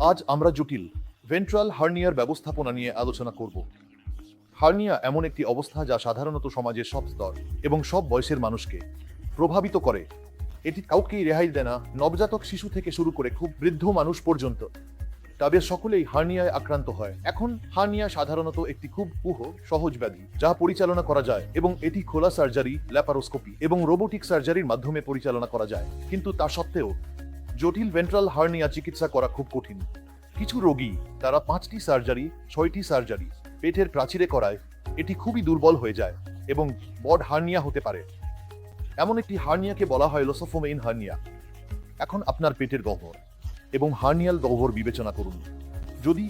আজ আমরা জটিল ভেন্ট্রাল হার্নিয়ার ব্যবস্থাপনা নিয়ে আলোচনা করব। হার্নিয়া এমন একটি অবস্থা যা সাধারণত সমাজের সব স্তর এবং সব বয়সের মানুষকে প্রভাবিত করে। এটি কাউকেই রেহাই দেয় না, নবজাতক শিশু থেকে শুরু করে খুব বৃদ্ধ মানুষ পর্যন্ত। তাদের সকলেই হার্নিয়ায় আক্রান্ত হয়। এখন হার্নিয়া সাধারণত একটি খুব পুহ সহজ ব্যাধি যা পরিচালনা করা যায় এবং এটি খোলা সার্জারি ল্যাপারোস্কোপি এবং রোবোটিক সার্জারির মাধ্যমে পরিচালনা করা যায়। কিন্তু তা সত্ত্বেও জটিল ভেন্ট্রাল হার্নিয়া চিকিৎসা করা খুব কঠিন। কিছু রোগী, তারা পাঁচটি সার্জারি ছয়টি সার্জারি পেটের প্রাচীরে করায়, এটি খুবই দুর্বল হয়ে যায় এবং বড হার্নিয়া হতে পারে। এমন একটি হার্নিয়াকে বলা হয় লোসোফোমেইন হার্নিয়া এখন আপনার পেটের গহ্বর এবং হার্নিয়াল গহ্বর বিবেচনা করুন। যদি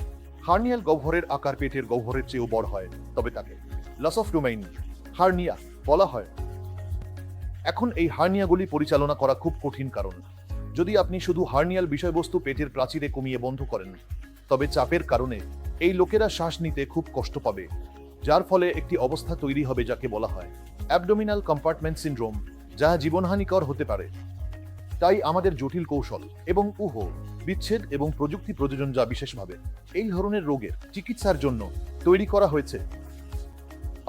হার্নিয়াল গহ্বরের আকার পেটের গহ্বরের চেয়েও বড় হয়, তবে তাকে লসফডোমাইন হার্নিয়া বলা হয়। এখন এই হার্নিয়াগুলি পরিচালনা করা খুব কঠিন কারণ। যদি আপনি শুধু হার্নিয়াল বিষয়বস্তু পেটের প্রাচীরে কমিয়ে বন্ধ করেন, তবে চাপের কারণে এই লোকেরা শ্বাস নিতে খুব কষ্ট পাবে, যার ফলে একটি অবস্থা তৈরি হবে যাকে বলা হয় অ্যাবডোমিনাল কম্পার্টমেন্ট সিন্ড্রোম, যা জীবনহানিকর হতে পারে। তাই আমাদের জটিল কৌশল এবং উহ, বিচ্ছেদ এবং প্রযুক্তি প্রযোজন যা বিশেষভাবে এই ধরনের রোগের চিকিৎসার জন্য তৈরি করা হয়েছে।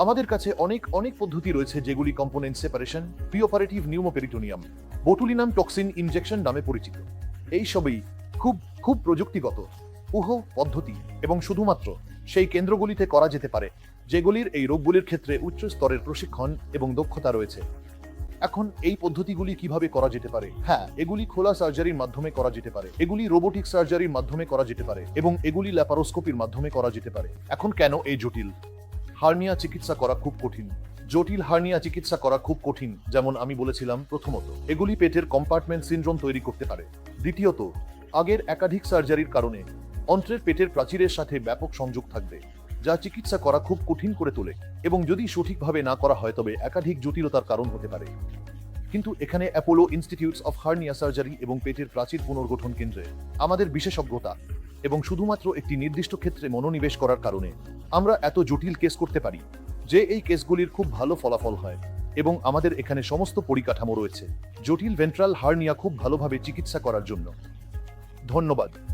আমাদের কাছে অনেক অনেক পদ্ধতি রয়েছে যেগুলি component separation preoperative pneumoperitoneum botulinum toxin injection নামে পরিচিত। এই সবই খুব খুব প্রযুক্তিগত, উহ পদ্ধতি এবং শুধুমাত্র সেই কেন্দ্রগুলিতে করা যেতে পারে, যেগুলির এই রোগগুলির ক্ষেত্রে উচ্চ স্তরের প্রশিক্ষণ এবং দক্ষতা রয়েছে। এখন এই পদ্ধতিগুলি কীভাবে করা যেতে পারে? হ্যাঁ এগুলি খোলা সার্জারির মাধ্যমে করা যেতে পারে, এগুলি রোবোটিক সার্জারির মাধ্যমে করা যেতে পারে এবং এগুলি ল্যাপারোস্কোপির মাধ্যমে করা যেতে পারে। এখন কেন এই জটিল? হার্নিয়া চিকিৎসা করা খুব কঠিন। জটিল হার্নিয়া চিকিৎসা করা খুব কঠিন, যেমন আমি বলেছিলাম প্রথমত। এগুলি পেটের কম্পার্টমেন্ট সিনড্রোম তৈরি করতে পারে। দ্বিতীয়ত, আগের একাধিক সার্জারির কারণে অন্ত্রের পেটের প্রাচীরের সাথে ব্যাপক সংযোগ থাকবে, যা চিকিৎসা করা খুব কঠিন করে তোলে এবং যদি সঠিকভাবে না করা হয়, তবে একাধিক জটিলতার কারণ হতে পারে। কিন্তু এখানে Apollo institutes of hernia surgery এবং পেটের প্রাচীর পুনর্গঠন কেন্দ্রে আমাদের বিশেষজ্ঞতা এবং শুধুমাত্র একটি নির্দিষ্ট ক্ষেত্রে মনোনিবেশ করার কারণে আমরা এত জটিল কেস করতে পারি, যে এই কেসগুলির খুব ভালো ফলাফল হয় এবং আমাদের এখানে সমস্ত পরিকাঠামো রয়েছে। জটিল ভেন্ট্রাল হার্নিয়া খুব ভালোভাবে চিকিৎসা করার জন্য। ধন্যবাদ।